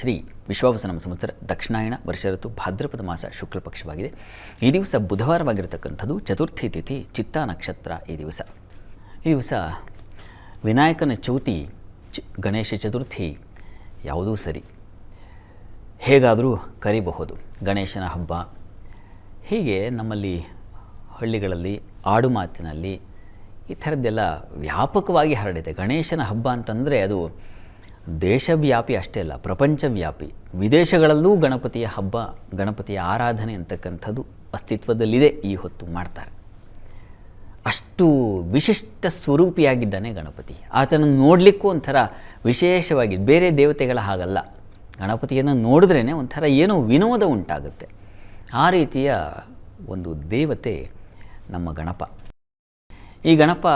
ಶ್ರೀ ವಿಶ್ವಾವಸನಂ ಸಂವತ್ಸರ ದಕ್ಷಿಣಾಯಣ ವರ್ಷ ಋತು ಭಾದ್ರಪದ ಮಾಸ ಶುಕ್ಲ ಪಕ್ಷವಾಗಿದೆ. ಈ ದಿವಸ ಬುಧವಾರವಾಗಿರತಕ್ಕಂಥದ್ದು ಚತುರ್ಥಿ ತಿಥಿ ಚಿತ್ತಾ ನಕ್ಷತ್ರ ಈ ದಿವಸ. ಈ ದಿವಸ ವಿನಾಯಕನ ಚೌತಿ ಗಣೇಶ ಚತುರ್ಥಿ ಯಾವುದೂ ಸರಿ. ಹೇಗಾದರೂ ಕರಿಬಹುದು. ಗಣೇಶನ ಹಬ್ಬ. ಹೀಗೆ ನಮ್ಮಲ್ಲಿ ಹಳ್ಳಿಗಳಲ್ಲಿ, ಆಡು ಮಾತಿನಲ್ಲಿ ಈ ಥರದ್ದೆಲ್ಲ ವ್ಯಾಪಕವಾಗಿ ಹರಡಿದೆ. ಗಣೇಶನ ಹಬ್ಬ ಅಂತಂದರೆ ಅದು ದೇಶವ್ಯಾಪಿ ಅಷ್ಟೇ ಅಲ್ಲ, ಪ್ರಪಂಚವ್ಯಾಪಿ. ವಿದೇಶಗಳಲ್ಲೂ ಗಣಪತಿಯ ಹಬ್ಬ, ಗಣಪತಿಯ ಆರಾಧನೆ ಅಂತಕ್ಕಂಥದ್ದು ಅಸ್ತಿತ್ವದಲ್ಲಿದೆ, ಈ ಹೊತ್ತು ಮಾಡ್ತಾರೆ. ಅಷ್ಟು ವಿಶಿಷ್ಟ ಸ್ವರೂಪಿಯಾಗಿದ್ದಾನೆ ಗಣಪತಿ. ಆತನನ್ನು ನೋಡಲಿಕ್ಕೂ ಒಂಥರ ವಿಶೇಷವಾಗಿ, ಬೇರೆ ದೇವತೆಗಳ ಹಾಗಲ್ಲ. ಗಣಪತಿಯನ್ನು ನೋಡಿದ್ರೇ ಒಂಥರ ಏನೋ ವಿನೋದ ಉಂಟಾಗುತ್ತೆ. ಆ ರೀತಿಯ ಒಂದು ದೇವತೆ ನಮ್ಮ ಗಣಪ. ಈ ಗಣಪ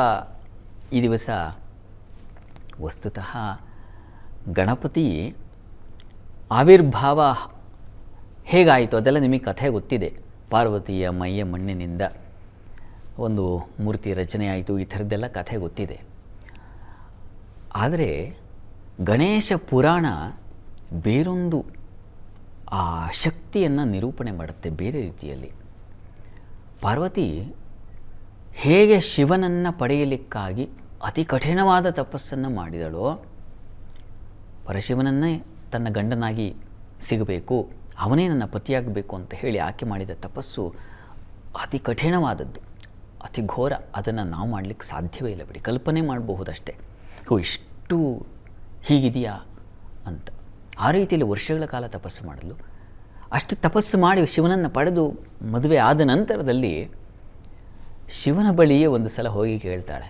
ಈ ದಿವಸ ವಸ್ತುತಃ ಗಣಪತಿ ಆವಿರ್ಭಾವ ಹೇಗಾಯಿತು? ಅದೆಲ್ಲ ನಿಮಗೆ ಕಥೆ ಗೊತ್ತಿದೆ. ಪಾರ್ವತಿಯ ಮೈಯ ಮಣ್ಣಿನಿಂದ ಒಂದು ಮೂರ್ತಿ ರಚನೆ ಆಯಿತು ಈ ಥರದ್ದೆಲ್ಲ ಕಥೆ ಗೊತ್ತಿದೆ. ಆದರೆ ಗಣೇಶ ಪುರಾಣ ಬೇರೊಂದು ಆ ಶಕ್ತಿಯನ್ನು ನಿರೂಪಣೆ ಮಾಡುತ್ತೆ ಬೇರೆ ರೀತಿಯಲ್ಲಿ. ಪಾರ್ವತಿ ಹೇಗೆ ಶಿವನನ್ನು ಪಡೆಯಲಿಕ್ಕಾಗಿ ಅತಿ ಕಠಿಣವಾದ ತಪಸ್ಸನ್ನು ಮಾಡಿದಳೋ ಪರಶಿವನನ್ನೇ ತನ್ನ ಗಂಡನಾಗಿ ಸಿಗಬೇಕು, ಅವನೇ ನನ್ನ ಪತಿಯಾಗಬೇಕು ಅಂತ ಹೇಳಿ ಆಕೆ ಮಾಡಿದ ತಪಸ್ಸು ಅತಿ ಕಠಿಣವಾದದ್ದು. ಅತಿ ಘೋರ. ಅದನ್ನು ನಾವು ಮಾಡಲಿಕ್ಕೆ ಸಾಧ್ಯವೇ ಇಲ್ಲ ಬಿಡಿ. ಕಲ್ಪನೆ ಮಾಡಬಹುದಷ್ಟೇ. ಓ, ಇಷ್ಟು ಹೀಗಿದೆಯಾ ಅಂತ. ಆ ರೀತಿಯಲ್ಲಿ ವರ್ಷಗಳ ಕಾಲ ತಪಸ್ಸು ಮಾಡಲು, ಅಷ್ಟು ತಪಸ್ಸು ಮಾಡಿ ಶಿವನನ್ನು ಪಡೆದು ಮದುವೆ ಆದ ನಂತರದಲ್ಲಿ ಶಿವನ ಬಳಿಯೇ ಒಂದು ಸಲ ಹೋಗಿ ಕೇಳ್ತಾಳೆ.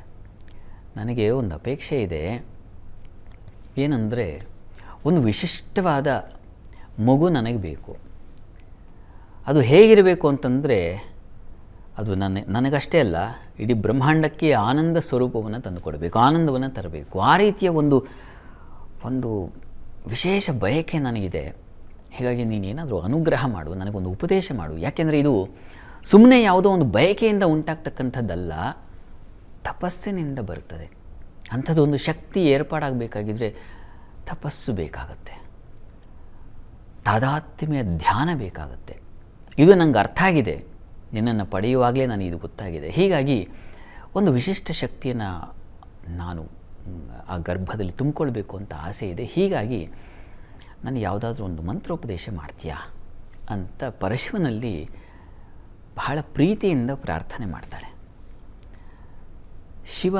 ನನಗೆ ಒಂದು ಅಪೇಕ್ಷೆ ಇದೆ. ಏನಂದರೆ ಒಂದು ವಿಶಿಷ್ಟವಾದ ಮಗು ನನಗೆ ಬೇಕು. ಅದು ಹೇಗಿರಬೇಕು ಅಂತಂದರೆ ಅದು ನನ್ನ, ನನಗಷ್ಟೇ ಅಲ್ಲ, ಇಡೀ ಬ್ರಹ್ಮಾಂಡಕ್ಕೆ ಆನಂದ ಸ್ವರೂಪವನ್ನು ತಂದುಕೊಡಬೇಕು, ಆನಂದವನ್ನು ತರಬೇಕು. ಆ ರೀತಿಯ ಒಂದು ಒಂದು ವಿಶೇಷ ಬಯಕೆ ನನಗಿದೆ. ಹೀಗಾಗಿ ನೀನೇನಾದರೂ ಅನುಗ್ರಹ ಮಾಡು, ನನಗೊಂದು ಉಪದೇಶ ಮಾಡು. ಯಾಕೆಂದರೆ ಇದು ಸುಮ್ಮನೆ ಯಾವುದೋ ಒಂದು ಬಯಕೆಯಿಂದ ಉಂಟಾಗ್ತಕ್ಕಂಥದ್ದಲ್ಲ, ತಪಸ್ಸಿನಿಂದ ಬರ್ತದೆ ಅಂಥದ್ದೊಂದು ಶಕ್ತಿ ಏರ್ಪಾಡಾಗಬೇಕಾಗಿದ್ದರೆ ತಪಸ್ಸು ಬೇಕಾಗುತ್ತೆ. ತಾದಾತ್ಮ್ಯ ಧ್ಯಾನ ಬೇಕಾಗುತ್ತೆ. ಇದು ನನಗೆ ಅರ್ಥ ಆಗಿದೆ. ನಿನ್ನನ್ನು ಪಡೆಯುವಾಗಲೇ ನಾನು ಇದು ಗೊತ್ತಾಗಿದೆ. ಹೀಗಾಗಿ ಒಂದು ವಿಶಿಷ್ಟ ಶಕ್ತಿಯನ್ನು ನಾನು, ಆ ಗರ್ಭದಲ್ಲಿ ತುಂಬಿಕೊಳ್ಬೇಕು ಅಂತ ಆಸೆ ಇದೆ. ಹೀಗಾಗಿ ನಾನು ಯಾವುದಾದ್ರೂ ಒಂದು ಮಂತ್ರೋಪದೇಶ ಮಾಡ್ತೀಯಾ ಅಂತ ಪರಶಿವನಲ್ಲಿ ಬಹಳ ಪ್ರೀತಿಯಿಂದ ಪ್ರಾರ್ಥನೆ ಮಾಡ್ತಾಳೆ. ಶಿವ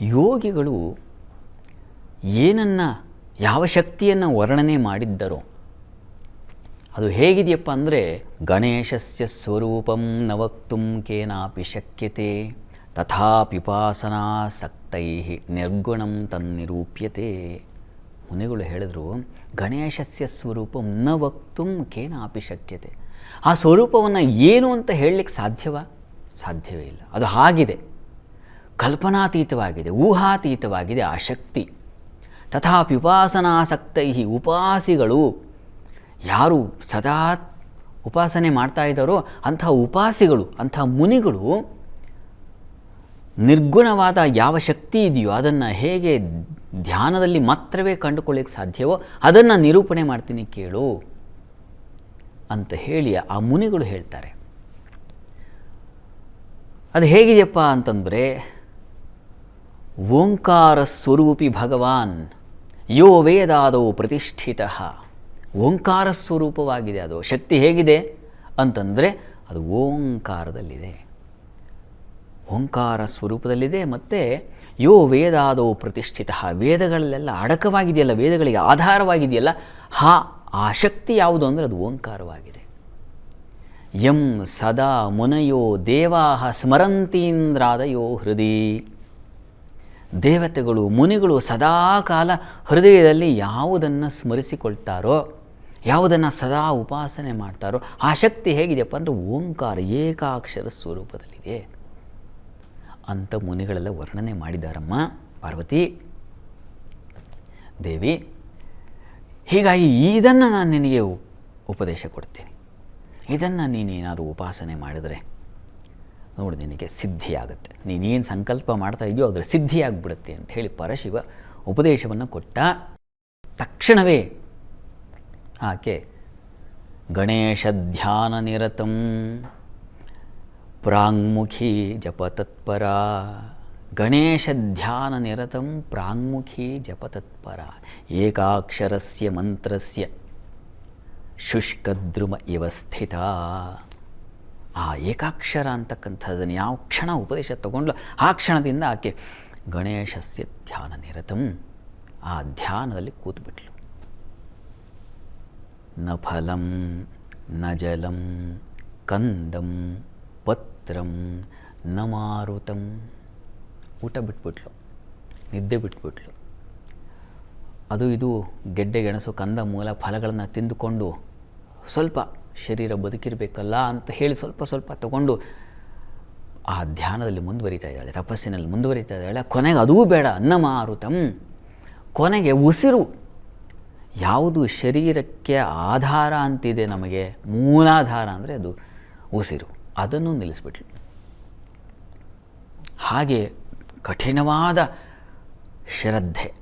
ಯೋಗಿಗಳು ಏನನ್ನು, ಯಾವ ಶಕ್ತಿಯನ್ನು ವರ್ಣನೆ ಮಾಡಿದ್ದರೋ, ಅದು ಹೇಗಿದೆಯಪ್ಪ ಅಂದರೆ, ಗಣೇಶಸ್ಯ ಸ್ವರೂಪಂ ನವಕ್ತು ವಕ್ತುಂ ಕೇನಾಪಿ ಶಕ್ಯತೆ ತಥಾ ಪಿಪಾಸನಾಸಕ್ತೈ ನಿರ್ಗುಣಂ ತನ್ನಿರೂಪ್ಯತೆ. ಮುನಿಗಳು ಹೇಳಿದರು, ಗಣೇಶಸ್ಯ ಸ್ವರೂಪಂ ನ ವಕ್ತು ಕೇನಾಪಿ ಶಕ್ಯತೆ. ಆ ಸ್ವರೂಪವನ್ನು ಏನು ಅಂತ ಹೇಳಲಿಕ್ಕೆ ಸಾಧ್ಯವಾ? ಸಾಧ್ಯವೇ ಇಲ್ಲ. ಅದು ಹಾಗಿದೆ ಕಲ್ಪನಾತೀತವಾಗಿದೆ, ಊಹಾತೀತವಾಗಿದೆ ಆ ಶಕ್ತಿ. ತಥಾಪಿ ಉಪಾಸನಾಸಕ್ತೈ ಉಪಾಸಿಗಳು ಯಾರು ಸದಾ ಉಪಾಸನೆ ಮಾಡ್ತಾ ಇದ್ದಾರೋ ಅಂಥ ಉಪಾಸಿಗಳು, ಅಂಥ ಮುನಿಗಳು ನಿರ್ಗುಣವಾದ ಯಾವ ಶಕ್ತಿ ಇದೆಯೋ ಅದನ್ನು ಹೇಗೆ ಧ್ಯಾನದಲ್ಲಿ ಮಾತ್ರವೇ ಕಂಡುಕೊಳ್ಳಿಕ್ಕೆ ಸಾಧ್ಯವೋ ಅದನ್ನು ನಿರೂಪಣೆ ಮಾಡ್ತೀನಿ ಕೇಳು ಅಂತ ಹೇಳಿ ಆ ಮುನಿಗಳು ಹೇಳ್ತಾರೆ. ಅದು ಹೇಗಿದೆಯಪ್ಪ ಅಂತಂದರೆ ಓಂಕಾರ ಸ್ವರೂಪಿ ಭಗವಾನ್ ಯೋ ವೇದಾದೋ ಪ್ರತಿಷ್ಠಿತ. ಓಂಕಾರ ಸ್ವರೂಪವಾಗಿದೆ ಅದು. ಶಕ್ತಿ ಹೇಗಿದೆ? ಅಂತಂದರೆ ಅದು ಓಂಕಾರದಲ್ಲಿದೆ. ಓಂಕಾರ ಸ್ವರೂಪದಲ್ಲಿದೆ ಮತ್ತು ಯೋ ವೇದಾದೋ ಪ್ರತಿಷ್ಠಿತ. ವೇದಗಳಲ್ಲೆಲ್ಲ ಅಡಕವಾಗಿದೆಯಲ್ಲ, ವೇದಗಳಿಗೆ ಆಧಾರವಾಗಿದೆಯಲ್ಲ, ಹಾ, ಆ ಶಕ್ತಿ ಯಾವುದು ಅಂದರೆ ಅದು ಓಂಕಾರವಾಗಿದೆ. ಯಂ ಸದಾ ಮುನಯೋ ದೇವಾ ಸ್ಮರಂತೀಂದ್ರಾದಯೋ ಹೃದಯ ದೇವತೆಗಳು, ಮುನಿಗಳು ಸದಾ ಕಾಲ ಹೃದಯದಲ್ಲಿ ಯಾವುದನ್ನು ಸ್ಮರಿಸಿಕೊಳ್ತಾರೋ, ಯಾವುದನ್ನು ಸದಾ ಉಪಾಸನೆ ಮಾಡ್ತಾರೋ, ಆ ಶಕ್ತಿ ಹೇಗಿದೆಯಪ್ಪ ಅಂದರೆ ಓಂಕಾರ, ಏಕಾಕ್ಷರ ಸ್ವರೂಪದಲ್ಲಿದೆ. ಅಂತ ಮುನಿಗಳೆಲ್ಲ ವರ್ಣನೆ ಮಾಡಿದಾರಮ್ಮ ಪಾರ್ವತಿ. ದೇವಿ, ಹೀಗಾಗಿ ಇದನ್ನು ನಾನು ನಿನಗೆ ಉಪದೇಶ ಕೊಡ್ತೀನಿ. ಇದನ್ನು ನೀನೇನಾದರೂ ಉಪಾಸನೆ ಮಾಡಿದರೆ ನೋಡಿ ನಿನಗೆ ಸಿದ್ಧಿಯಾಗುತ್ತೆ. ನೀನೇನು ಸಂಕಲ್ಪ ಮಾಡ್ತಾ ಇದೆಯೋ ಅದರ ಸಿದ್ಧಿಯಾಗ್ಬಿಡುತ್ತೆ ಅಂತ ಹೇಳಿ ಪರಶಿವ ಉಪದೇಶವನ್ನು ಕೊಟ್ಟ ತಕ್ಷಣವೇ ಆಕೆ ಗಣೇಶ ಧ್ಯಾನ ನಿರತಂ ಪ್ರಾಂಗ್ಮುಖಿ ಜಪತತ್ಪರ. ಗಣೇಶ ಧ್ಯಾನ ನಿರತಂ ಪ್ರಾಂಗ್ಮುಖಿ ಜಪತತ್ಪರ. ಏಕಾಕ್ಷರಸ್ಯ ಮಂತ್ರಸ್ಯ ಶುಷ್ಕದ್ರುಮ ಇವ ಸ್ಥಿತ ಆ ಏಕಾಕ್ಷರ ಅಂತಕ್ಕಂಥದ್ದನ್ನು ಯಾವ ಕ್ಷಣ ಉಪದೇಶ ತಗೊಂಡ್ಲು ಆ ಕ್ಷಣದಿಂದ ಆಕೆ ಗಣೇಶಸ್ಯ ಧ್ಯಾನ ನಿರತಂ ಆ ಧ್ಯಾನದಲ್ಲಿ ಕೂತ್ಬಿಟ್ಲು. ನ ಫಲಂ, ನ ಜಲಂ, ಕಂದಂ, ಪತ್ರಂ, ನ ಮಾರುತಂ. ಊಟ ಬಿಟ್ಬಿಟ್ಲು, ನಿದ್ದೆ ಬಿಟ್ಬಿಟ್ಲು. ಅದು ಇದು ಗೆಡ್ಡೆ ಗೆಣಸು, ಕಂದ ಮೂಲ ಫಲಗಳನ್ನು ತಿಂದುಕೊಂಡು ಸ್ವಲ್ಪ ಶರೀರ ಬದುಕಿರಬೇಕಲ್ಲ ಅಂತ ಹೇಳಿ ಸ್ವಲ್ಪ ಸ್ವಲ್ಪ ತಗೊಂಡು ಆ ಧ್ಯಾನದಲ್ಲಿ ಮುಂದುವರಿತಾ ಇದ್ದಾಳೆ, ತಪಸ್ಸಿನಲ್ಲಿ ಮುಂದುವರಿತಾ ಇದ್ದಾಳೆ. ಕೊನೆಗೆ ಅದೂ ಬೇಡ ಅನ್ನ ಮಾರುತಂ ಕೊನೆಗೆ ಉಸಿರು. ಯಾವುದು ಶರೀರಕ್ಕೆ ಆಧಾರ ಅಂತಿದೆ ನಮಗೆ, ಮೂಲಾಧಾರ ಅಂದರೆ ಅದು ಉಸಿರು. ಅದನ್ನು ನಿಲ್ಲಿಸ್ಬಿಟ್ಲು. ಹಾಗೆ ಕಠಿಣವಾದ ಶ್ರದ್ಧೆ,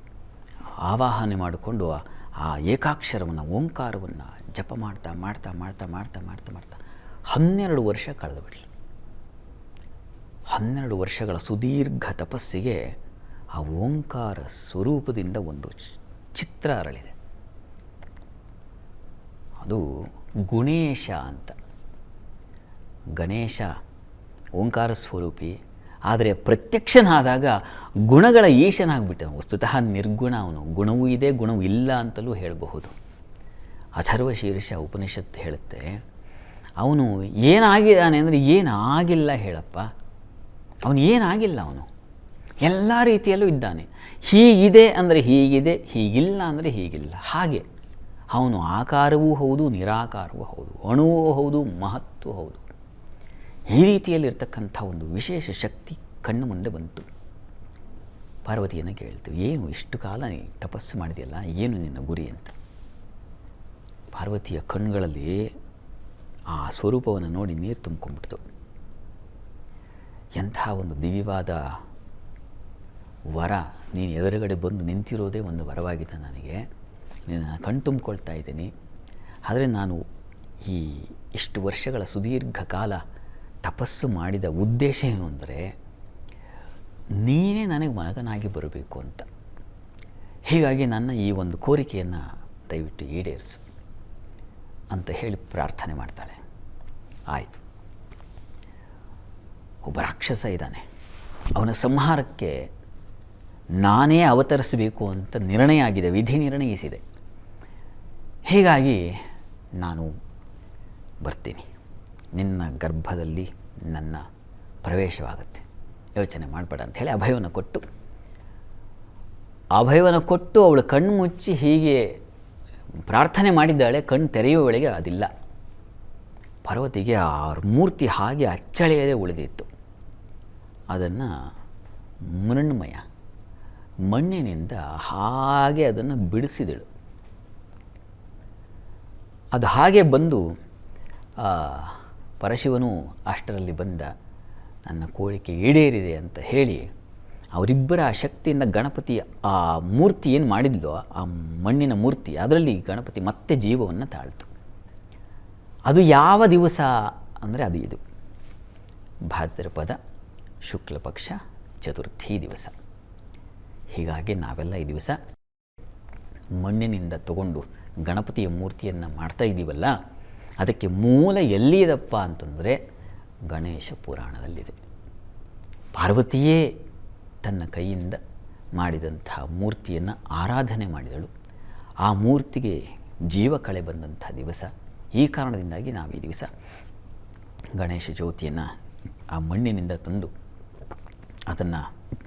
ಆವಾಹನೆ ಮಾಡಿಕೊಂಡು ಆ ಏಕಾಕ್ಷರವನ್ನು, ಓಂಕಾರವನ್ನು ಜಪ ಮಾಡ್ತಾ ಮಾಡ್ತಾ ಮಾಡ್ತಾ ಮಾಡ್ತಾ ಮಾಡ್ತಾ ಮಾಡ್ತಾ. ಹನ್ನೆರಡು ವರ್ಷ ಕಳೆದು ಬಿಡಲಿ. ಹನ್ನೆರಡು ವರ್ಷಗಳ ಸುದೀರ್ಘ ತಪಸ್ಸಿಗೆ ಆ ಓಂಕಾರ ಸ್ವರೂಪದಿಂದ ಒಂದು ಚಿತ್ರ ಅರಳಿದೆ. ಅದು ಗುಣೇಶ ಅಂತ. ಗಣೇಶ ಓಂಕಾರ ಸ್ವರೂಪಿ, ಆದರೆ ಪ್ರತ್ಯಕ್ಷನಾದಾಗ ಗುಣಗಳ ಈಶನಾಗ್ಬಿಟ್ಟ ವಸ್ತುತಃ ನಿರ್ಗುಣ ಅವನು. ಗುಣವೂ ಇದೆ, ಗುಣವೂ ಇಲ್ಲ ಅಂತಲೂ ಹೇಳಬಹುದು. ಅಥರ್ವ ಶೀರ್ಷ ಉಪನಿಷತ್ತು ಹೇಳುತ್ತೆ, ಅವನು ಏನಾಗಿದ್ದಾನೆ ಅಂದರೆ ಏನಾಗಿಲ್ಲ ಹೇಳಪ್ಪ. ಅವನು ಏನಾಗಿಲ್ಲ ಅವನು. ಎಲ್ಲ ರೀತಿಯಲ್ಲೂ ಇದ್ದಾನೆ. ಹೀಗಿದೆ ಅಂದರೆ ಹೀಗಿದೆ, ಹೀಗಿಲ್ಲ ಅಂದರೆ ಹೀಗಿಲ್ಲ. ಹಾಗೆ ಅವನು ಆಕಾರವೂ ಹೌದು, ನಿರಾಕಾರವೂ ಹೌದು, ಅಣುವೂ ಹೌದು, ಮಹತ್ವೂ ಹೌದು. ಈ ರೀತಿಯಲ್ಲಿರ್ತಕ್ಕಂಥ ಒಂದು ವಿಶೇಷ ಶಕ್ತಿ ಕಣ್ಣು ಮುಂದೆ ಬಂತು. ಪಾರ್ವತಿಯನ್ನು ಕೇಳ್ತೀವಿ ಏನು ಇಷ್ಟು ಕಾಲ ತಪಸ್ಸು ಮಾಡಿದೆಯಲ್ಲ, ಏನು ನಿನ್ನ ಗುರಿ? ಅಂತ. ಪಾರ್ವತಿಯ ಕಣ್ಣುಗಳಲ್ಲಿ ಆ ಸ್ವರೂಪವನ್ನು ನೋಡಿ ನೀರು ತುಂಬ್ಕೊಂಡ್ಬಿಡ್ತು. ಎಂಥ ಒಂದು ದಿವ್ಯವಾದ ವರ ನೀನು ಎದುರುಗಡೆ ಬಂದು ನಿಂತಿರೋದೇ ಒಂದು ವರವಾಗಿದೆ ನನಗೆ. ನಾನು ಕಣ್ ತುಂಬಿಕೊಳ್ತಾ ಇದ್ದೀನಿ. ಆದರೆ ನಾನು ಈ ಇಷ್ಟು ವರ್ಷಗಳ ಸುದೀರ್ಘ ಕಾಲ ತಪಸ್ಸು ಮಾಡಿದ ಉದ್ದೇಶ ಏನು ಅಂದರೆ, ನೀನೇ ನನಗೆ ಮಗನಾಗಿ ಬರಬೇಕು ಅಂತ. ಹೀಗಾಗಿ ನನ್ನ ಈ ಒಂದು ಕೋರಿಕೆಯನ್ನು ದಯವಿಟ್ಟು ಈಡೇರಿಸು. ಅಂತ ಹೇಳಿ ಪ್ರಾರ್ಥನೆ ಮಾಡ್ತಾಳೆ. ಆಯಿತು. ಒಬ್ಬ ರಾಕ್ಷಸ ಇದ್ದಾನೆ. ಅವನ ಸಂಹಾರಕ್ಕೆ ನಾನೇ ಅವತರಿಸಬೇಕು ಅಂತ ನಿರ್ಣಯ ಆಗಿದೆ, ವಿಧಿ ನಿರ್ಣಯಿಸಿದೆ. ಹೀಗಾಗಿ ನಾನು ಬರ್ತೀನಿ. ನಿನ್ನ ಗರ್ಭದಲ್ಲಿ ನನ್ನ ಪ್ರವೇಶವಾಗುತ್ತೆ. ಯೋಚನೆ ಮಾಡಬೇಡ ಅಂಥೇಳಿ ಅಭಯವನ್ನು ಕೊಟ್ಟು ಅಭಯವನ್ನು ಕೊಟ್ಟು ಅವಳು ಕಣ್ಣು ಮುಚ್ಚಿ ಹೀಗೆ ಪ್ರಾರ್ಥನೆ ಮಾಡಿದ್ದಾಳೆ, ಕಣ್ಣು ತೆರೆಯುವ ವೇಳೆಗೆ ಅದಿಲ್ಲ. ಪಾರ್ವತಿಗೆ ಆ ಮೂರ್ತಿ ಹಾಗೆ ಅಚ್ಚಳಿಯದೇ ಉಳಿದಿತ್ತು. ಅದನ್ನು ಮೃಣ್ಮಯ ಮಣ್ಣಿನಿಂದ ಹಾಗೆ ಅದನ್ನು ಬಿಡಿಸಿದಳು. ಅದು ಹಾಗೆ ಬಂದು ಪರಶಿವನು ಅಷ್ಟರಲ್ಲಿ ಬಂದ, ನನ್ನ ಕೋರಿಕೆ ಈಡೇರಿದೆ ಅಂತ ಹೇಳಿ ಅವರಿಬ್ಬರ ಆ ಶಕ್ತಿಯಿಂದ ಗಣಪತಿ ಆ ಮೂರ್ತಿ ಏನು ಮಾಡಿದ್ಲೋ ಆ ಮಣ್ಣಿನ ಮೂರ್ತಿ, ಅದರಲ್ಲಿ ಗಣಪತಿ ಮತ್ತೆ ಜೀವವನ್ನು ತಾಳ್ತು. ಅದು ಯಾವ ದಿವಸ ಅಂದರೆ ಅದು ಇದು. ಭಾದ್ರಪದ ಶುಕ್ಲ ಪಕ್ಷ ಚತುರ್ಥಿ ದಿವಸ. ಹೀಗಾಗಿ ನಾವೆಲ್ಲ ಈ ದಿವಸ ಮಣ್ಣಿನಿಂದ ತಗೊಂಡು ಗಣಪತಿಯ ಮೂರ್ತಿಯನ್ನು ಮಾಡ್ತಾ ಇದ್ದೀವಲ್ಲ, ಅದಕ್ಕೆ ಮೂಲ ಎಲ್ಲಿದಪ್ಪ ಅಂತಂದರೆ ಗಣೇಶ ಪುರಾಣದಲ್ಲಿದೆ. ಪಾರ್ವತಿಯೇ ತನ್ನ ಕೈಯಿಂದ ಮಾಡಿದಂಥ ಮೂರ್ತಿಯನ್ನು ಆರಾಧನೆ ಮಾಡಿದಳು. ಆ ಮೂರ್ತಿಗೆ ಜೀವ ಕಳೆ ಬಂದಂಥ ದಿವಸ. ಈ ಕಾರಣದಿಂದಾಗಿ ನಾವು ಈ ದಿವಸ ಗಣೇಶ ಜ್ಯೋತಿಯನ್ನು ಆ ಮಣ್ಣಿನಿಂದ ತಂದು ಅದನ್ನು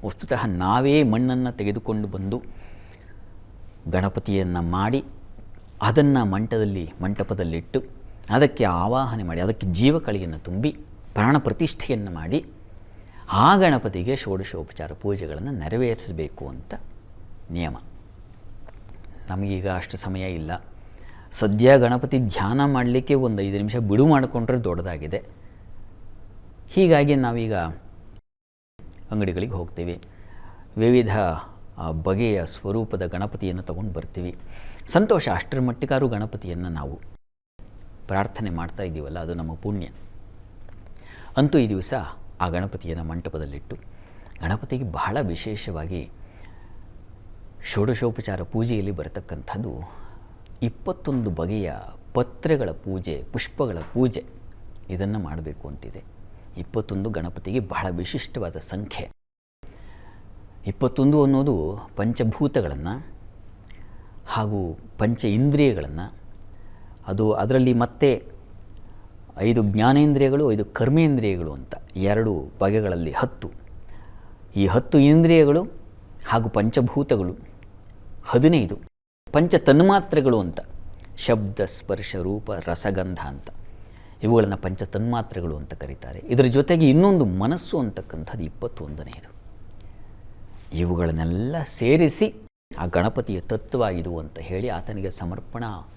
ವಸ್ತುತಃ ನಾವೇ ಮಣ್ಣನ್ನು ತೆಗೆದುಕೊಂಡು ಬಂದು ಗಣಪತಿಯನ್ನು ಮಾಡಿ ಅದನ್ನು ಮಂಟದಲ್ಲಿ, ಮಂಟಪದಲ್ಲಿಟ್ಟು ಅದಕ್ಕೆ ಆವಾಹನೆ ಮಾಡಿ, ಅದಕ್ಕೆ ಜೀವಕಳಿಯನ್ನು ತುಂಬಿ ಪ್ರಾಣ ಪ್ರತಿಷ್ಠೆಯನ್ನು ಮಾಡಿ ಆ ಗಣಪತಿಗೆ ಷೋಡಶೋಪಚಾರ ಪೂಜೆಗಳನ್ನು ನೆರವೇರಿಸಬೇಕು ಅಂತ ನಿಯಮ. ನಮಗೀಗ ಅಷ್ಟು ಸಮಯ ಇಲ್ಲ. ಸದ್ಯ ಗಣಪತಿ ಧ್ಯಾನ ಮಾಡಲಿಕ್ಕೆ ಒಂದು ಐದು ನಿಮಿಷ ಬಿಡು ಮಾಡಿಕೊಂಡ್ರೆ ದೊಡ್ಡದಾಗಿದೆ. ಹೀಗಾಗಿ ನಾವೀಗ ಅಂಗಡಿಗಳಿಗೆ ಹೋಗ್ತೀವಿ. ವಿವಿಧ ಬಗೆಯ ಸ್ವರೂಪದ ಗಣಪತಿಯನ್ನು ತಗೊಂಡು ಬರ್ತೀವಿ. ಸಂತೋಷ ಅಷ್ಟರ ಮಟ್ಟಿಗಾರು ಗಣಪತಿಯನ್ನು ನಾವು ಪ್ರಾರ್ಥನೆ ಮಾಡ್ತಾ ಇದ್ದೀವಲ್ಲ ಅದು ನಮ್ಮ ಪುಣ್ಯ. ಅಂತೂ ಈ ದಿವಸ ಆ ಗಣಪತಿಯನ್ನು ಮಂಟಪದಲ್ಲಿಟ್ಟು ಗಣಪತಿಗೆ ಬಹಳ ವಿಶೇಷವಾಗಿ ಷೋಡಶೋಪಚಾರ ಪೂಜೆಯಲ್ಲಿ ಬರತಕ್ಕಂಥದ್ದು ಇಪ್ಪತ್ತೊಂದು ಬಗೆಯ ಪತ್ರೆಗಳ ಪೂಜೆ, ಪುಷ್ಪಗಳ ಪೂಜೆ ಇದನ್ನು ಮಾಡಬೇಕು ಅಂತಿದೆ. ಇಪ್ಪತ್ತೊಂದು ಗಣಪತಿಗೆ ಬಹಳ ವಿಶಿಷ್ಟವಾದ ಸಂಖ್ಯೆ. ಇಪ್ಪತ್ತೊಂದು ಅನ್ನೋದು ಪಂಚಭೂತಗಳನ್ನು ಹಾಗೂ ಪಂಚ ಇಂದ್ರಿಯಗಳನ್ನು, ಅದು ಅದರಲ್ಲಿ ಮತ್ತೆ ಐದು ಜ್ಞಾನೇಂದ್ರಿಯಗಳು, ಐದು ಕರ್ಮೇಂದ್ರಿಯಗಳು ಅಂತ. ಎರಡು ಬಗೆಗಳಲ್ಲಿ ಹತ್ತು. ಈ ಹತ್ತು ಇಂದ್ರಿಯಗಳು ಹಾಗೂ ಪಂಚಭೂತಗಳು, ಹದಿನೈದು. ಪಂಚ ತನ್ಮಾತ್ರೆಗಳು ಅಂತ. ಶಬ್ದ, ಸ್ಪರ್ಶ, ರೂಪ, ರಸಗಂಧ ಅಂತ. ಇವುಗಳನ್ನು ಪಂಚ ತನ್ಮಾತ್ರೆಗಳು ಅಂತ ಕರೀತಾರೆ. ಇದರ ಜೊತೆಗೆ ಇನ್ನೊಂದು ಮನಸ್ಸು ಅಂತಕ್ಕಂಥದ್ದು ಇಪ್ಪತ್ತೊಂದನೆಯದು ಇವುಗಳನ್ನೆಲ್ಲ ಸೇರಿಸಿ ಆ ಗಣಪತಿಯ ತತ್ವ ಇದು ಅಂತ ಹೇಳಿ ಆತನಿಗೆ ಸಮರ್ಪಣಾ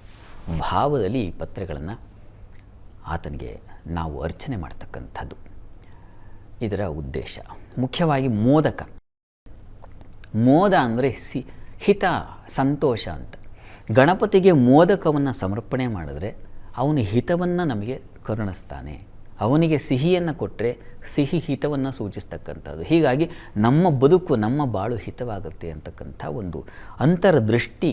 ಭಾವದಲ್ಲಿ ಈ ಪತ್ರೆಗಳನ್ನು ಆತನಿಗೆ ನಾವು ಅರ್ಚನೆ ಮಾಡ್ತಕ್ಕಂಥದ್ದು. ಇದರ ಉದ್ದೇಶ. ಮುಖ್ಯವಾಗಿ ಮೋದಕ. ಮೋದ ಅಂದರೆ ಸಿ, ಹಿತ, ಸಂತೋಷ ಅಂತ. ಗಣಪತಿಗೆ ಮೋದಕವನ್ನು ಸಮರ್ಪಣೆ ಮಾಡಿದ್ರೆ ಅವನು ಹಿತವನ್ನು ನಮಗೆ ಕರುಣಿಸ್ತಾನೆ. ಅವನಿಗೆ ಸಿಹಿಯನ್ನು ಕೊಟ್ಟರೆ ಸಿಹಿ ಹಿತವನ್ನು ಸೂಚಿಸ್ತಕ್ಕಂಥದ್ದು. ಹೀಗಾಗಿ ನಮ್ಮ ಬದುಕು, ನಮ್ಮ ಬಾಳು ಹಿತವಾಗುತ್ತೆ ಅಂತಕ್ಕಂಥ ಒಂದು ಅಂತರದೃಷ್ಟಿ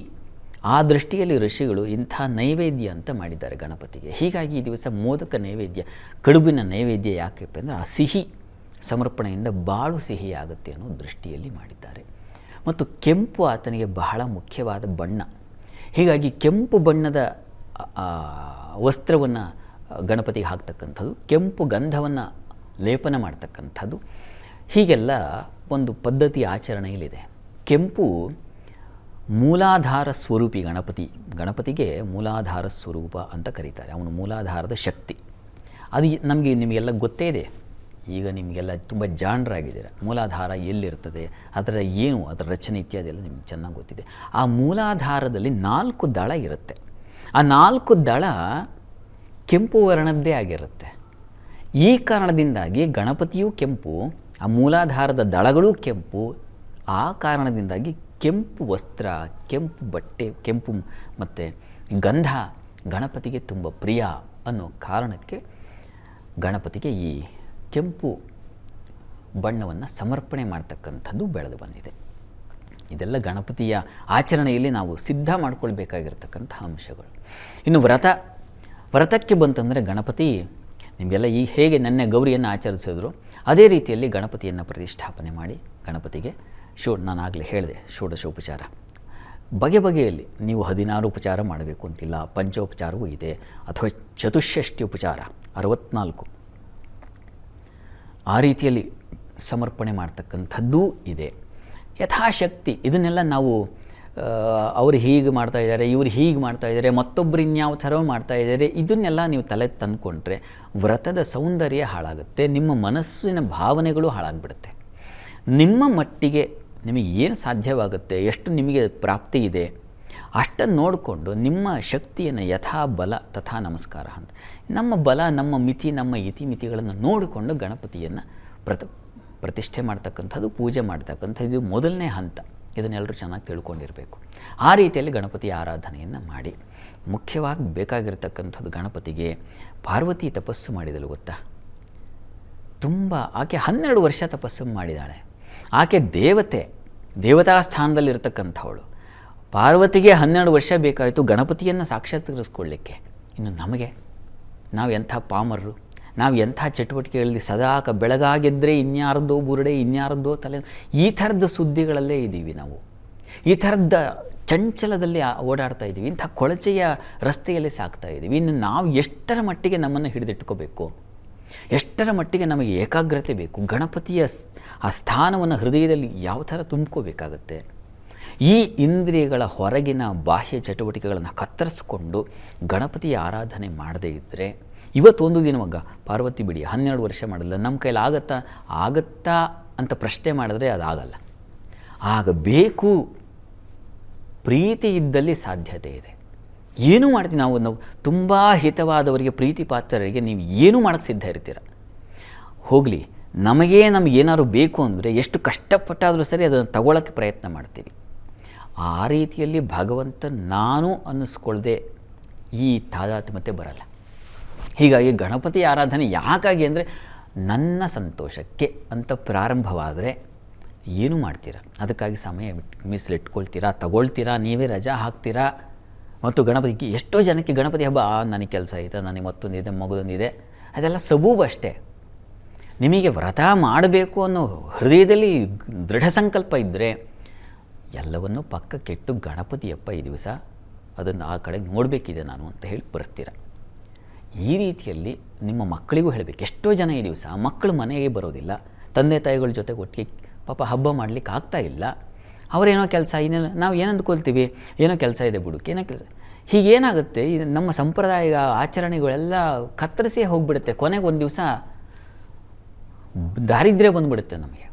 ಆ ದೃಷ್ಟಿಯಲ್ಲಿ ಋಷಿಗಳು ಇಂಥ ನೈವೇದ್ಯ ಅಂತ ಮಾಡಿದ್ದಾರೆ ಗಣಪತಿಗೆ. ಹೀಗಾಗಿ ಈ ದಿವಸ ಮೋದಕ ನೈವೇದ್ಯ, ಕಡುಬಿನ ನೈವೇದ್ಯ ಯಾಕಪ್ಪ ಅಂದರೆ ಆ ಸಿಹಿ, ಸಮರ್ಪಣೆಯಿಂದ ಬಾಳು ಸಿಹಿ ಆಗುತ್ತೆ ಅನ್ನೋ ದೃಷ್ಟಿಯಲ್ಲಿ ಮಾಡಿದ್ದಾರೆ. ಮತ್ತು ಕೆಂಪು ಆತನಿಗೆ ಬಹಳ ಮುಖ್ಯವಾದ ಬಣ್ಣ. ಹೀಗಾಗಿ ಕೆಂಪು ಬಣ್ಣದ ವಸ್ತ್ರವನ್ನು ಗಣಪತಿಗೆ ಹಾಕ್ತಕ್ಕಂಥದ್ದು, ಕೆಂಪು ಗಂಧವನ್ನು ಲೇಪನ ಮಾಡ್ತಕ್ಕಂಥದ್ದು, ಹೀಗೆಲ್ಲ ಒಂದು ಪದ್ಧತಿ ಆಚರಣೆಯಲ್ಲಿದೆ. ಕೆಂಪು ಮೂಲಾಧಾರ ಸ್ವರೂಪಿ ಗಣಪತಿ. ಗಣಪತಿಗೆ ಮೂಲಾಧಾರ ಸ್ವರೂಪ ಅಂತ ಕರೀತಾರೆ. ಅವನು ಮೂಲಾಧಾರದ ಶಕ್ತಿ. ಅದು ನಮಗೆ ನಿಮಗೆಲ್ಲ ಗೊತ್ತೇ ಇದೆ. ಈಗ ನಿಮಗೆಲ್ಲ ತುಂಬ ಜಾಣರಾಗಿದ್ದೀರ ಮೂಲಾಧಾರ ಎಲ್ಲಿರ್ತದೆ? ಅದರ ಏನು, ಅದರ ರಚನೆ ಇತ್ಯಾದಿ ಎಲ್ಲ ನಿಮ್ಗೆ ಚೆನ್ನಾಗಿ ಗೊತ್ತಿದೆ. ಆ ಮೂಲಾಧಾರದಲ್ಲಿ ನಾಲ್ಕು ದಳ ಇರುತ್ತೆ. ಆ ನಾಲ್ಕು ದಳ ಕೆಂಪು ವರ್ಣದ್ದೇ ಆಗಿರುತ್ತೆ. ಈ ಕಾರಣದಿಂದಾಗಿ ಗಣಪತಿಯೂ ಕೆಂಪು, ಆ ಮೂಲಾಧಾರದ ದಳಗಳೂ ಕೆಂಪು, ಆ ಕಾರಣದಿಂದಾಗಿ ಕೆಂಪು ವಸ್ತ್ರ, ಕೆಂಪು ಬಟ್ಟೆ, ಕೆಂಪು ಮತ್ತು ಗಂಧ ಗಣಪತಿಗೆ ತುಂಬ ಪ್ರಿಯ ಅನ್ನೋ ಕಾರಣಕ್ಕೆ ಗಣಪತಿಗೆ ಈ ಕೆಂಪು ಬಣ್ಣವನ್ನು ಸಮರ್ಪಣೆ ಮಾಡ್ತಕ್ಕಂಥದ್ದು ಬೆಳೆದು ಬಂದಿದೆ. ಇದೆಲ್ಲ ಗಣಪತಿಯ ಆಚರಣೆಯಲ್ಲಿ ನಾವು ಸಿದ್ಧ ಮಾಡ್ಕೊಳ್ಬೇಕಾಗಿರ್ತಕ್ಕಂಥ ಅಂಶಗಳು. ಇನ್ನು ವ್ರತ, ವ್ರತಕ್ಕೆ ಬಂತಂದರೆ ಗಣಪತಿ ನಿಮಗೆಲ್ಲ ಈ ಹೇಗೆ ನೆನ್ನೆ ಗೌರಿಯನ್ನು ಆಚರಿಸಿದ್ರು, ಅದೇ ರೀತಿಯಲ್ಲಿ ಗಣಪತಿಯನ್ನು ಪ್ರತಿಷ್ಠಾಪನೆ ಮಾಡಿ ಗಣಪತಿಗೆ ಶೋ ಆಗಲೇ ಹೇಳಿದೆ ಷೋಡಶೋಪಚಾರ ಬಗೆ ಬಗೆಯಲ್ಲಿ ನೀವು ಹದಿನಾರು ಉಪಚಾರ ಮಾಡಬೇಕು ಅಂತಿಲ್ಲ, ಪಂಚೋಪಚಾರವೂ ಇದೆ, ಅಥವಾ ಚತುಷ್ಷಷ್ಟಿ ಉಪಚಾರ, ಅರವತ್ನಾಲ್ಕು. ಆ ರೀತಿಯಲ್ಲಿ ಸಮರ್ಪಣೆ ಮಾಡ್ತಕ್ಕಂಥದ್ದೂ ಇದೆ. ಯಥಾಶಕ್ತಿ, ಇದನ್ನೆಲ್ಲ ನಾವು ಅವ್ರು ಹೀಗೆ ಮಾಡ್ತಾ ಇದ್ದಾರೆ, ಇವ್ರು ಹೀಗೆ ಮಾಡ್ತಾ ಇದ್ದಾರೆ ಮತ್ತೊಬ್ಬರು ಇನ್ಯಾವ ಥರ ಮಾಡ್ತಾ ಇದ್ದಾರೆ, ಇದನ್ನೆಲ್ಲ ನೀವು ತಲೆ ತಂದುಕೊಂಡ್ರೆ ವ್ರತದ ಸೌಂದರ್ಯ ಹಾಳಾಗುತ್ತೆ, ನಿಮ್ಮ ಮನಸ್ಸಿನ ಭಾವನೆಗಳು ಹಾಳಾಗ್ಬಿಡುತ್ತೆ. ನಿಮ್ಮ ಮಟ್ಟಿಗೆ ನಿಮಗೆ ಏನು ಸಾಧ್ಯವಾಗುತ್ತೆ, ಎಷ್ಟು ನಿಮಗೆ ಪ್ರಾಪ್ತಿ ಇದೆ, ಅಷ್ಟನ್ನು ನೋಡಿಕೊಂಡು ನಿಮ್ಮ ಶಕ್ತಿಯನ್ನು ಯಥಾ ಬಲ ತಥಾ ನಮಸ್ಕಾರ ಅಂತ. ನಮ್ಮ ಬಲ, ನಮ್ಮ ಮಿತಿ, ನಮ್ಮ ಇತಿ ಮಿತಿಗಳನ್ನು ನೋಡಿಕೊಂಡು ಗಣಪತಿಯನ್ನು ಪ್ರತ, ಪ್ರತಿಷ್ಠೆ ಮಾಡ್ತಕ್ಕಂಥದ್ದು, ಪೂಜೆ ಮಾಡ್ತಕ್ಕಂಥದ್ದು ಮೊದಲನೇ ಹಂತ. ಇದನ್ನೆಲ್ಲರೂ ಚೆನ್ನಾಗಿ ತಿಳ್ಕೊಂಡಿರಬೇಕು. ಆ ರೀತಿಯಲ್ಲಿ ಗಣಪತಿ ಆರಾಧನೆಯನ್ನು ಮಾಡಿ. ಮುಖ್ಯವಾಗಿ ಬೇಕಾಗಿರ್ತಕ್ಕಂಥದ್ದು ಗಣಪತಿಗೆ ಪಾರ್ವತಿ ತಪಸ್ಸು ಮಾಡಿದಳು ಗೊತ್ತಾ? ತುಂಬ, ಆಕೆ ಹನ್ನೆರಡು ವರ್ಷ ತಪಸ್ಸು ಮಾಡಿದಾಳೆ. ಆಕೆ ದೇವತೆ. ದೇವತಾ ಸ್ಥಾನದಲ್ಲಿರ್ತಕ್ಕಂಥವಳು. ಪಾರ್ವತಿಗೆ ಹನ್ನೆರಡು ವರ್ಷ ಬೇಕಾಯಿತು, ಗಣಪತಿಯನ್ನು ಸಾಕ್ಷಾತ್ಕರಿಸ್ಕೊಳ್ಳಿಕ್ಕೆ. ಇನ್ನು ನಮಗೆ, ನಾವು ಎಂಥ ಪಾಮರರು, ನಾವು ಎಂಥ ಚಟುವಟಿಕೆಗಳಲ್ಲಿ ಸದಾಕ ಬೆಳಗಾಗಿದ್ದರೆ ಇನ್ಯಾರದ್ದೋ ಬುರುಡೆ, ಇನ್ಯಾರದ್ದೋ ತಲೆ, ಈ ಥರದ ಸುದ್ದಿಗಳಲ್ಲೇ ಇದ್ದೀವಿ ನಾವು. ಈ ಥರದ ಚಂಚಲದಲ್ಲಿ ಓಡಾಡ್ತಾ ಇದ್ದೀವಿ, ಇಂಥ ಕೊಳಚೆಯ ರಸ್ತೆಯಲ್ಲಿ ಸಾಕ್ತಾ ಇದ್ದೀವಿ. ಇನ್ನು ನಾವು ಎಷ್ಟರ ಮಟ್ಟಿಗೆ ನಮ್ಮನ್ನು ಹಿಡಿದಿಟ್ಕೋಬೇಕು? ಎಷ್ಟರ ಮಟ್ಟಿಗೆ ನಮಗೆ ಏಕಾಗ್ರತೆ ಬೇಕು, ಗಣಪತಿಯ ಆ ಸ್ಥಾನವನ್ನು ಹೃದಯದಲ್ಲಿ ಯಾವ ಥರ ತುಂಬ್ಕೋಬೇಕಾಗತ್ತೆ? ಈ ಇಂದ್ರಿಯಗಳ ಹೊರಗಿನ ಬಾಹ್ಯ ಚಟುವಟಿಕೆಗಳನ್ನು ಕತ್ತರಿಸಿಕೊಂಡು ಗಣಪತಿಯ ಆರಾಧನೆ ಮಾಡದೇ ಇದ್ದರೆ ಇವತ್ತೊಂದು ದಿನ ಮಗ್ಗ, ಪಾರ್ವತಿ ಬಿಡಿ, ಹನ್ನೆರಡು ವರ್ಷ ಮಾಡಲ್ಲ, ನಮ್ಮ ಕೈಲಿ ಆಗತ್ತಾ ಆಗತ್ತಾ ಅಂತ ಪ್ರಶ್ನೆ ಮಾಡಿದ್ರೆ ಅದಾಗಲ್ಲ. ಆಗಬೇಕು ಪ್ರೀತಿ ಇದ್ದಲ್ಲಿ ಸಾಧ್ಯತೆ ಇದೆ. ಏನು ಮಾಡ್ತೀವಿ ನಾವು ನಾವು ತುಂಬ ಹಿತವಾದವರಿಗೆ ಪ್ರೀತಿ ಪಾತ್ರರಿಗೆ ನೀವು ಏನು ಮಾಡೋಕ್ಕೆ ಸಿದ್ಧ ಇರ್ತೀರ. ಹೋಗಲಿ, ನಮಗೆ ನಮ್ಗೆ ಏನಾದ್ರು ಬೇಕು ಅಂದರೆ ಎಷ್ಟು ಕಷ್ಟಪಟ್ಟಾದರೂ ಸರಿ ಅದನ್ನು ತಗೊಳ್ಳೋಕ್ಕೆ ಪ್ರಯತ್ನ ಮಾಡ್ತೀವಿ. ಆ ರೀತಿಯಲ್ಲಿ ಭಗವಂತ ನಾನು ಅನ್ನಿಸ್ಕೊಳ್ಳದೆ ಈ ತಾದಾತ್ಮ್ಯತೆ ಬರಲ್ಲ. ಹೀಗಾಗಿ ಗಣಪತಿ ಆರಾಧನೆ ಯಾಕಾಗಿ ಅಂದರೆ ನನ್ನ ಸಂತೋಷಕ್ಕೆ ಅಂತ ಪ್ರಾರಂಭವಾದರೆ ಏನು ಮಾಡ್ತೀರಾ. ಅದಕ್ಕಾಗಿ ಸಮಯ ಮೀಸಲಿಟ್ಕೊಳ್ತೀರಾ, ತಗೊಳ್ತೀರಾ, ನೀವೇ ರಜಾ ಹಾಕ್ತೀರಾ? ಮತ್ತು ಗಣಪತಿ ಎಷ್ಟೋ ಜನಕ್ಕೆ ಗಣಪತಿ ಹಬ್ಬ ನನಗೆ ಕೆಲಸ ಇದೆ ನನಗೆ ಮತ್ತೊಂದಿದೆ, ಮಗದೊಂದಿದೆ. ಅದೆಲ್ಲ ಸಬೂಬ್ ಅಷ್ಟೇ. ನಿಮಗೆ ವ್ರತ ಮಾಡಬೇಕು ಅನ್ನೋ ಹೃದಯದಲ್ಲಿ ದೃಢ ಸಂಕಲ್ಪ ಇದ್ದರೆ ಎಲ್ಲವನ್ನೂ ಗಣಪತಿ ಗಣಪತಿಯಪ್ಪ ಈ ದಿವಸ ಅದನ್ನು ಆ ಕಡೆ ನೋಡಬೇಕಿದೆ ನಾನು ಅಂತ ಹೇಳಿ ಬರ್ತೀರ ಈ ರೀತಿಯಲ್ಲಿ ನಿಮ್ಮ ಮಕ್ಕಳಿಗೂ ಹೇಳಬೇಕು. ಎಷ್ಟೋ ಜನ ಈ ದಿವಸ ಮಕ್ಕಳು ಮನೆಗೆ ಬರೋದಿಲ್ಲ. ತಂದೆ ತಾಯಿಗಳ ಜೊತೆ ಒಟ್ಟಿಗೆ ಪಾಪ ಹಬ್ಬ ಮಾಡಲಿಕ್ಕೆ ಆಗ್ತಾ ಇಲ್ಲ. ಅವರೇನೋ ಕೆಲಸ, ಇನ್ನೇನು, ನಾವು ಏನು ಅಂದ್ಕೊಳ್ತೀವಿ? ಏನೋ ಕೆಲಸ ಇದೆ ಬಿಡು, ಏನೋ ಕೆಲಸ ಹೀಗೇನಾಗುತ್ತೆ ಇದು ನಮ್ಮ ಸಂಪ್ರದಾಯ ಆಚರಣೆಗಳೆಲ್ಲ ಕತ್ತರಿಸಿ ಹೋಗ್ಬಿಡುತ್ತೆ. ಕೊನೆಗೆ ಒಂದು ದಿವಸ ದಾರಿದ್ರ್ಯ ಬಂದ್ಬಿಡುತ್ತೆ ನಮಗೆ.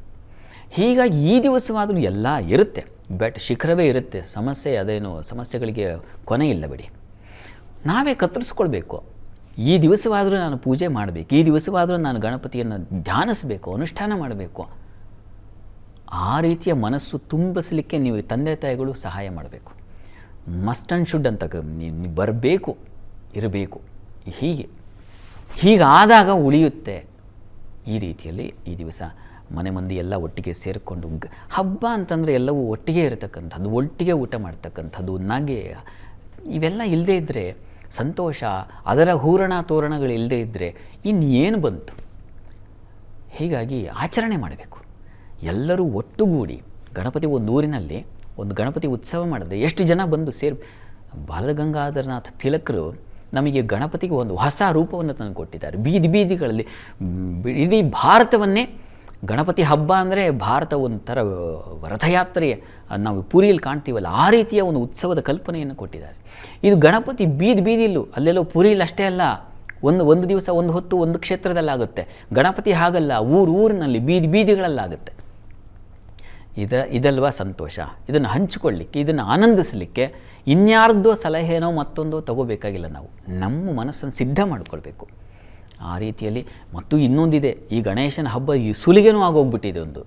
ಹೀಗಾಗಿ ಈ ದಿವಸವಾದರೂ ಎಲ್ಲ ಇರುತ್ತೆ. ಬೆಟ್ ಶಿಖರವೇ ಇರುತ್ತೆ. ಸಮಸ್ಯೆ ಅದೇನು, ಸಮಸ್ಯೆಗಳಿಗೆ ಕೊನೆ ಇಲ್ಲ ಬಿಡಿ. ನಾವೇ ಕತ್ತರಿಸ್ಕೊಳ್ಬೇಕು. ಈ ದಿವಸವಾದರೂ ನಾನು ಪೂಜೆ ಮಾಡಬೇಕು. ಈ ದಿವಸವಾದರೂ ನಾನು ಗಣಪತಿಯನ್ನು ಧ್ಯಾನಿಸಬೇಕು, ಅನುಷ್ಠಾನ ಮಾಡಬೇಕು. ಆ ರೀತಿಯ ಮನಸ್ಸು ತುಂಬಿಸಲಿಕ್ಕೆ ನೀವು ತಂದೆ ತಾಯಿಗಳು ಸಹಾಯ ಮಾಡಬೇಕು. ಮಸ್ಟ್ ಆ್ಯಂಡ್ ಶುಡ್ ಅಂತ ನೀವು ಬರಬೇಕು, ಇರಬೇಕು. ಹೀಗೆ. ಹೀಗಾದಾಗ ಉಳಿಯುತ್ತೆ ಈ ರೀತಿಯಲ್ಲಿ ಈ ದಿವಸ ಮನೆ ಮಂದಿ ಎಲ್ಲ ಒಟ್ಟಿಗೆ ಸೇರಿಕೊಂಡು ಹಬ್ಬ ಅಂತಂದರೆ ಎಲ್ಲವೂ ಒಟ್ಟಿಗೆ ಇರತಕ್ಕಂಥದ್ದು, ಒಟ್ಟಿಗೆ ಊಟ ಮಾಡ್ತಕ್ಕಂಥದ್ದು, ನಗೆ, ಇವೆಲ್ಲ ಇಲ್ಲದೇ ಇದ್ದರೆ ಸಂತೋಷ, ಅದರ ಹೂರಣ ತೋರಣಗಳು ಇಲ್ಲದೇ ಇದ್ದರೆ ಇನ್ನೇನು ಬಂತು? ಹೀಗಾಗಿ ಆಚರಣೆ ಮಾಡಬೇಕು. ಎಲ್ಲರೂ ಒಟ್ಟುಗೂಡಿ ಗಣಪತಿ ಒಂದು ಊರಿನಲ್ಲಿ ಒಂದು ಗಣಪತಿ ಉತ್ಸವ ಮಾಡಿದ್ರೆ ಎಷ್ಟು ಜನ ಬಂದು ಸೇರಿ ಬಾಲಗಂಗಾಧರನಾಥ ತಿಲಕರು ನಮಗೆ ಗಣಪತಿಗೆ ಒಂದು ಹೊಸ ರೂಪವನ್ನು ತಂದು ಕೊಟ್ಟಿದ್ದಾರೆ. ಬೀದಿ ಬೀದಿಗಳಲ್ಲಿ ಇಡೀ ಭಾರತವನ್ನೇ ಗಣಪತಿ ಹಬ್ಬ ಅಂದರೆ ಭಾರತ ಒಂಥರ ರಥಯಾತ್ರೆಯ ನಾವು ಪುರಿಯಲ್ಲಿ ಕಾಣ್ತೀವಲ್ಲ, ಆ ರೀತಿಯ ಒಂದು ಉತ್ಸವದ ಕಲ್ಪನೆಯನ್ನು ಕೊಟ್ಟಿದ್ದಾರೆ. ಇದು ಗಣಪತಿ ಬೀದಿ ಬೀದಿಯಲ್ಲೂ, ಅಲ್ಲೆಲ್ಲೋ ಪುರಿಯಲ್ಲಿ ಅಷ್ಟೇ ಅಲ್ಲ, ಒಂದು ಒಂದು ದಿವಸ ಒಂದು ಹೊತ್ತು ಒಂದು ಕ್ಷೇತ್ರದಲ್ಲಾಗುತ್ತೆ. ಗಣಪತಿ ಹಾಗಲ್ಲ, ಊರು ಊರಿನಲ್ಲಿ ಬೀದಿ ಬೀದಿಗಳಲ್ಲಾಗುತ್ತೆ. ಇದ ಇದಲ್ವಾ ಸಂತೋಷ? ಇದನ್ನು ಹಂಚಿಕೊಳ್ಳಿಕ್ಕೆ, ಇದನ್ನು ಆನಂದಿಸಲಿಕ್ಕೆ ಇನ್ಯಾರ್ದೋ ಸಲಹೆನೋ ಮತ್ತೊಂದೋ ತಗೋಬೇಕಾಗಿಲ್ಲ ನಾವು. ನಮ್ಮ ಮನಸ್ಸನ್ನು ಸಿದ್ಧ ಮಾಡಿಕೊಳ್ಬೇಕು. ಆ ರೀತಿಯಲ್ಲಿ ಮತ್ತು ಇನ್ನೊಂದಿದೆ, ಈ ಗಣೇಶನ ಹಬ್ಬ ಈ ಸುಲಿಗೆನೂ ಆಗೋಗ್ಬಿಟ್ಟಿದೆ ಒಂದು.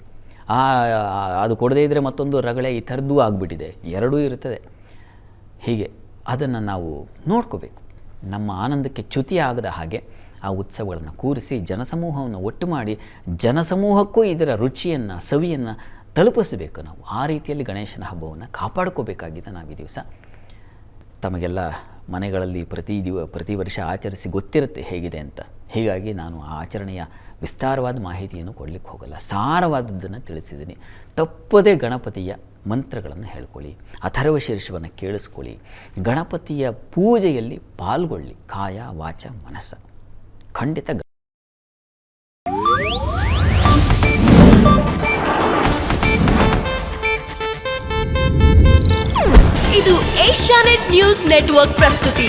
ಆ, ಅದು ಕೊಡದೇ ಇದ್ದರೆ ಮತ್ತೊಂದು ರಗಳೆ ಈ ಥರದ್ದು ಆಗಿಬಿಟ್ಟಿದೆ. ಎರಡೂ ಇರುತ್ತದೆ ಹೀಗೆ ಅದನ್ನು ನಾವು ನೋಡ್ಕೋಬೇಕು. ನಮ್ಮ ಆನಂದಕ್ಕೆ ಚ್ಯುತಿ ಆಗದ ಹಾಗೆ ಆ ಉತ್ಸವಗಳನ್ನು ಕೂರಿಸಿ, ಜನಸಮೂಹವನ್ನು ಒಟ್ಟು ಮಾಡಿ, ಜನಸಮೂಹಕ್ಕೂ ಇದರ ರುಚಿಯನ್ನು, ಸವಿಯನ್ನು ತಲುಪಿಸಬೇಕು ನಾವು. ಆ ರೀತಿಯಲ್ಲಿ ಗಣೇಶನ ಹಬ್ಬವನ್ನು ಕಾಪಾಡ್ಕೋಬೇಕಾಗಿದೆ ನಾವು ಈ ದಿವಸ. ತಮಗೆಲ್ಲ ಮನೆಗಳಲ್ಲಿ ಪ್ರತಿ ದಿವ, ಪ್ರತಿ ವರ್ಷ ಆಚರಿಸಿ ಗೊತ್ತಿರುತ್ತೆ ಹೇಗಿದೆ ಅಂತ. ಹೀಗಾಗಿ ನಾನು ಆ ಆಚರಣೆಯ ವಿಸ್ತಾರವಾದ ಮಾಹಿತಿಯನ್ನು ಕೊಡಲಿಕ್ಕೆ ಹೋಗಲ್ಲ. ಸಾರವಾದದ್ದನ್ನು ತಿಳಿಸಿದ್ದೀನಿ. ತಪ್ಪದೇ ಗಣಪತಿಯ ಮಂತ್ರಗಳನ್ನು ಹೇಳ್ಕೊಳ್ಳಿ. ಅಥರ್ವ ಶೀರ್ಷವನ್ನು ಕೇಳಿಸ್ಕೊಳ್ಳಿ. ಗಣಪತಿಯ ಪೂಜೆಯಲ್ಲಿ ಪಾಲ್ಗೊಳ್ಳಿ. ಕಾಯ, ವಾಚ, ಮನಸ್ಸ. ಖಂಡಿತ ನೆಟ್ವರ್ಕ್ ಪ್ರಸ್ತುತಿ.